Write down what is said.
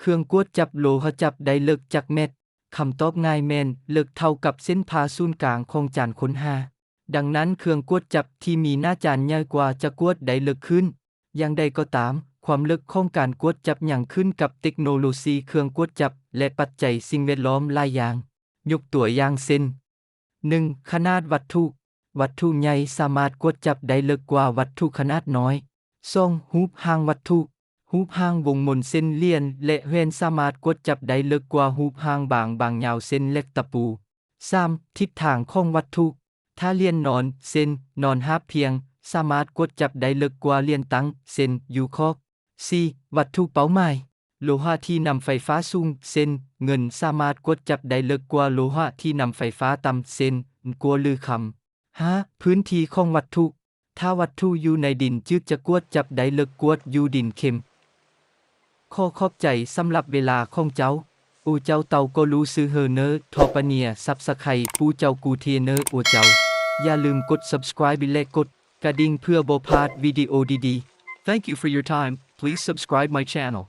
เครื่องกวดจับโลหะจับได้เลิกจากเม็ดคำตอบง่ายแมนเลิกเท่ากับเส้นผ่าศูนย์กลางของจานค้นหา ดังนั้นเครื่องกวดจับที่มีหน้าจานใหญ่กว่าจะกวดได้เลิกขึ้น อย่างใดก็ตาม ความลึกของการกวดจับอย่างขึ้นกับเทคโนโลยีเครื่องกวดจับ และปัจจัยสิ่งแวดล้อมหลายอย่าง ยกตัวอย่างเช่น 1. ขนาดวัตถุ วัตถุใหญ่สามารถกวดจับได้ลึกกว่าวัตถุขนาดน้อย 2. รูปห่างวัตถุ รูปหางวงมนเส้นเลียนและเวนสามารถกดจับได้ลึกกว่ารูปหางบางบางยาวเส้นเล็กตะปู 3. ทิศทางของวัตถุ ถ้าเลียนนอนเส้นนอนหาเพียง สามารถกดจับได้ลึกกว่าเลียนตั้งเส้นอยู่คอก 4. วัตถุเป้าหมาย โลหะที่นำไฟฟ้าสูงเส้นเงินสามารถกดจับได้ลึกกว่าโลหะที่นำไฟฟ้าต่ำเส้นกลัวลือคำ 5. พื้นที่ของวัตถุ ถ้าวัตถุอยู่ในดินจึกจะกวดจับได้ลึกกวดอยู่ดินเข็ม ขอขอบใจสำหรับเวลาของเจ้า อูเจ้าเตาก็รู้ซื้อเฮอเนอร์ทอปเนียซับสไครปูเจ้ากูเทเนอร์อูเจ้า อย่าลืมกด subscribe และกดกระดิ่งเพื่อบ่พลาดวิดีโอดีๆ Thank you for your time. Please subscribe my channel.